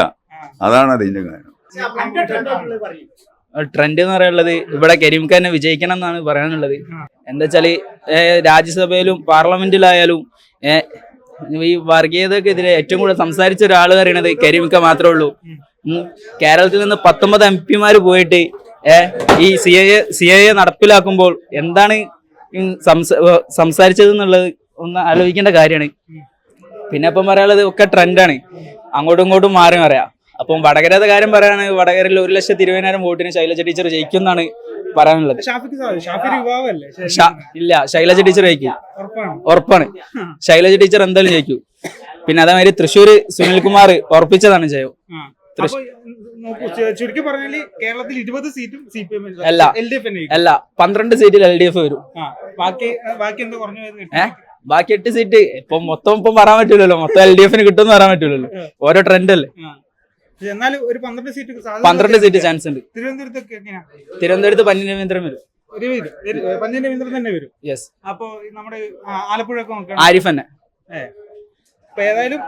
അതാണ് അതിന്റെ കാര്യം. ട്രെൻഡ് എന്ന് പറയാനുള്ളത് ഇവിടെ കരീം ഖാനെ വിജയിക്കണം എന്നാണ് പറയാനുള്ളത്. എന്താ വെച്ചാൽ രാജ്യസഭയിലും പാർലമെന്റിലായാലും ഈ വർഗീയതക്കെതിരെ ഏറ്റവും കൂടുതൽ സംസാരിച്ച ഒരാൾ പറയണത് കരീം ഖാൻ മാത്രമേ ഉള്ളൂ. കേരളത്തിൽ നിന്ന് പത്തൊമ്പത് എം പിമാര് പോയിട്ട് ഈ സി എ സി എ നടപ്പിലാക്കുമ്പോൾ എന്താണ് സംസാരിച്ചത് എന്നുള്ളത് ഒന്ന് ആലോചിക്കേണ്ട കാര്യമാണ്. പിന്നെ ഇപ്പം പറയാനുള്ളത് ഒക്കെ ട്രെൻഡാണ് അങ്ങോട്ടും ഇങ്ങോട്ടും മാറി പറയാം അപ്പം വടകരയുടെ കാര്യം പറയാണ് വടകരയിൽ ഒരു ലക്ഷത്തി ഇരുപതിനായിരം വോട്ടിന് ശൈലജ ടീച്ചർ ജയിക്കും എന്നാണ് പറയാനുള്ളത് ഇല്ല ശൈലജ ടീച്ചർ ജയിക്കും. ഉറപ്പാണ്. ശൈലജ ടീച്ചർ എന്തായാലും ജയിക്കും. പിന്നെ അതേമാതിരി തൃശ്ശൂർ സുനിൽകുമാർ ഉറപ്പിച്ചതാണ് ജയം. ചുരുക്കി പറഞ്ഞാൽ കേരളത്തിൽ ഇരുപത് സീറ്റും സി പി എം അല്ല. എൽ ഡി എഫ് അല്ല പന്ത്രണ്ട് സീറ്റിൽ എൽ ഡി എഫ് വരും. ബാക്കി ബാക്കി എന്താ കുറഞ്ഞു ബാക്കി എട്ട് സീറ്റ്. ഇപ്പൊ മൊത്തം ഇപ്പം പറയാൻ പറ്റൂലല്ലോ. മൊത്തം എൽ ഡി എഫിന് കിട്ടുമെന്ന് പറയാൻ പറ്റൂലല്ലോ. ഓരോ ട്രെൻഡ് അല്ലേ? എന്നാലും ഒരു പന്ത്രണ്ട് സീറ്റ് പന്ത്രണ്ട് സീറ്റ് ചാൻസ് ഉണ്ട്. തിരുവനന്തപുരത്തൊക്കെ തിരുവനന്തപുരത്ത് പന്നി രവീന്ദ്രൻ വരും രവീന്ദ്രൻ തന്നെ വരും. യെസ് അപ്പോ നമ്മുടെ ആരിഫ് തന്നെ. ഏ. അപ്പൊ ഏതായാലും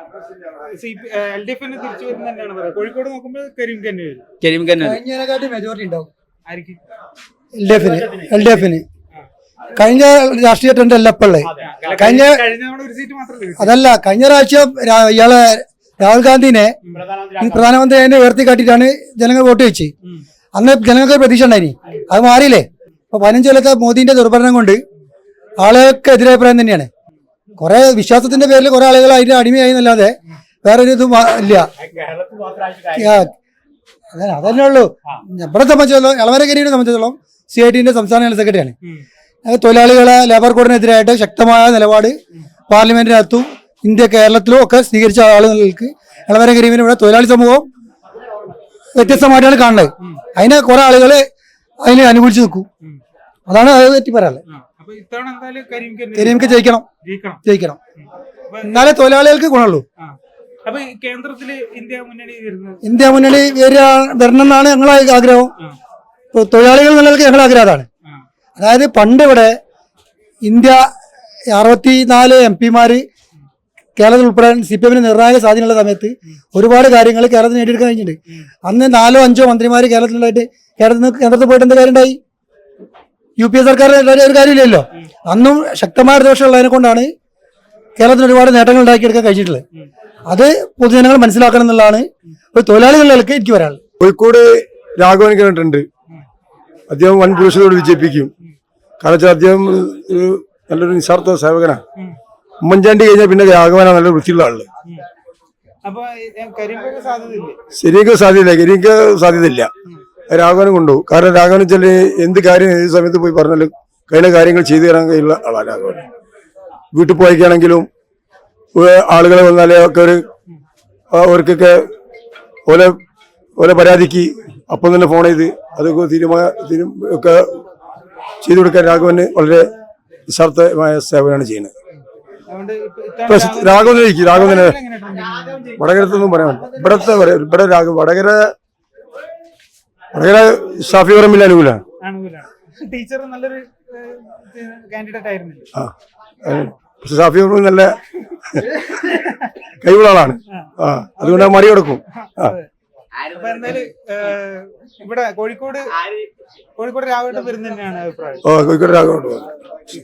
സി പി എൽ ഡി എഫിന് തിരിച്ചു വരുന്ന തന്നെയാണ് പറയുന്നത് കോഴിക്കോട് നോക്കുമ്പോൾ കരീം തന്നെ വരും. കരീം കഴിഞ്ഞതിനെക്കാട്ടി മെജോറിറ്റി ഉണ്ടാവും. ആയിരിക്കും എൽ ഡി എഫിന്. എൽ ഡി എഫിന്. കഴിഞ്ഞ രാഷ്ട്രീയ ട്രെൻഡ് അല്ല ഇപ്പള്ളേ കഴിഞ്ഞ കഴിഞ്ഞ ഒരു സീറ്റ് മാത്രമേ കിട്ടൂ. അതല്ല കഴിഞ്ഞ പ്രാവശ്യം ഇയാളെ രാഹുൽ ഗാന്ധിനെ പ്രധാനമന്ത്രി അതിനെ ഉയർത്തി കാട്ടിയിട്ടാണ് ജനങ്ങൾ വോട്ട് വെച്ച് അന്ന് ജനങ്ങൾക്ക് പ്രതീക്ഷ ഉണ്ടായിനി. അത് മാറിയില്ലേ? അപ്പൊ പതിനഞ്ച് കൊല്ലത്തെ മോദിന്റെ ദുർഭരണം കൊണ്ട് ആളുകൾക്ക് എതിരഭിപ്രായം തന്നെയാണ്. കുറെ വിശ്വാസത്തിന്റെ പേരിൽ കുറെ ആളുകൾ അതിന്റെ അടിമയായി എന്നല്ലാതെ വേറെ ഒരു ഇതും ഇല്ല. അതന്നെ ഉള്ളൂ. നമ്മളെ സംബന്ധിച്ചിടത്തോളം ഇളവര കരിയെ സംബന്ധിച്ചിടത്തോളം സി ഐ ടിന്റെ സംസ്ഥാന ജനറൽ സെക്രട്ടറിയാണ്. തൊഴിലാളികളെ ലേബർ കോഡിനെതിരായിട്ട് ശക്തമായ നിലപാട് പാർലമെന്റിനകത്തും ഇന്ത്യ കേരളത്തിലും ഒക്കെ സ്വീകരിച്ച ആളുകൾക്ക് ഇളവര കരീമിന് ഇവിടെ തൊഴിലാളി സമൂഹം വ്യത്യസ്തമായിട്ടാണ് കാണുന്നത്. അതിനെ കുറെ ആളുകൾ അതിനെ അനുകൂലിച്ച് നിൽക്കും. അതാണ് അത് പറ്റി പറയാനുള്ളത്. കരീംക്ക് ജയിക്കണം. ജയിക്കണം. എന്നാലേ തൊഴിലാളികൾക്ക് ഗുണമുള്ളൂ. ഇന്ത്യ മുന്നണി വരണം എന്നാണ് ഞങ്ങളെ ആഗ്രഹം. തൊഴിലാളികൾ എന്നുള്ളത് ഞങ്ങളുടെ ആഗ്രഹം അതാണ് അതായത് പണ്ട് ഇവിടെ ഇന്ത്യ അറുപത്തിനാല് എം പിമാര് കേരളത്തിൽ ഉൾപ്പെടാൻ സി പി എമ്മിന് നിർണായക സ്വാധീനമുള്ള സമയത്ത് ഒരുപാട് കാര്യങ്ങൾ കേരളത്തിൽ നേടിയെടുക്കാൻ കഴിഞ്ഞിട്ടുണ്ട്. അന്ന് നാലോ അഞ്ചോ മന്ത്രിമാർ കേരളത്തിലുണ്ടായിട്ട് കേരളത്തിൽ നിന്ന് കേന്ദ്രത്തിൽ പോയിട്ട് എന്ത് കാര്യമുണ്ടായി? യു പി എ സർക്കാർ ഒരു കാര്യമില്ലല്ലോ. അന്നും ശക്തമായ ദോഷമുള്ളതിനെ കൊണ്ടാണ് കേരളത്തിന് ഒരുപാട് നേട്ടങ്ങൾ ഉണ്ടാക്കിയെടുക്കാൻ കഴിഞ്ഞിട്ടുള്ളത്. അത് പൊതുജനങ്ങൾ മനസ്സിലാക്കണം എന്നുള്ളതാണ് ഒരു തൊഴിലാളികളിലേക്ക് എനിക്ക് വരാൻ കോഴിക്കോട് രാഘവൻ കേട്ടിട്ടുണ്ട്. അദ്ദേഹം വൻ പുരുഷനോട് വിജയിപ്പിക്കും. കാരണം വെച്ചാൽ അദ്ദേഹം നല്ലൊരു നിസ്വാർത്ഥ സേവകനാണ്. ഉമ്മൻചാണ്ടി കഴിഞ്ഞാൽ പിന്നെ രാഘവനാണ് നല്ല വൃത്തിയുള്ള ആൾ. ശരിക്കും സാധ്യതയില്ല കരിക്ക് സാധ്യതയില്ല. രാഘവനും കൊണ്ടുപോകും കാരണം രാഘവൻ വെച്ചാൽ എന്ത് കാര്യം ഏത് സമയത്ത് പോയി പറഞ്ഞാലും കഴിഞ്ഞ കാര്യങ്ങൾ ചെയ്തു തരാൻ കഴിയുള്ള ആളാണ് രാഘവൻ. വീട്ടിൽ പോയിക്കാണെങ്കിലും ആളുകളെ വന്നാലേ ഒക്കെ ഒരു അവർക്കൊക്കെ ഓലെ ഓലെ പരാതിക്ക് അപ്പം തന്നെ ഫോൺ ചെയ്ത് അതൊക്കെ തീരുമാനം ഒക്കെ ചെയ്തു കൊടുക്കാൻ രാഘവന് വളരെ നിസ്വാർത്ഥമായ സേവനമാണ് ചെയ്യുന്നത് അതുകൊണ്ട് ഇപ്പൊ ഇപ്പൊ ഇത്തവണ രാഘവൻ ജയിക്കും രാഘവൻ തന്നെ വടകരത്തൊന്നും പറയാൻ ഇവിടത്തെ പറയാം ഇവിടെ രാഘവൻ വടകര വടകര ഷാഫി പറമ്പിൽ അനുകൂലമാണ് ടീച്ചർ നല്ലൊരു കാൻഡിഡേറ്റ് ആയിരുന്നില്ല? പക്ഷെ ഷാഫി പറമ്പിൽ നല്ല കഴിവുള്ള ആളാണ്. ആ. അതുകൊണ്ട് മറി ആ. അപ്പൊ ഇവിടെ കോഴിക്കോട് കോഴിക്കോട് രാഘവട്ടം വരുന്ന തന്നെയാണ് അഭിപ്രായം. ഓ കോഴിക്കോട് രാഘവൻ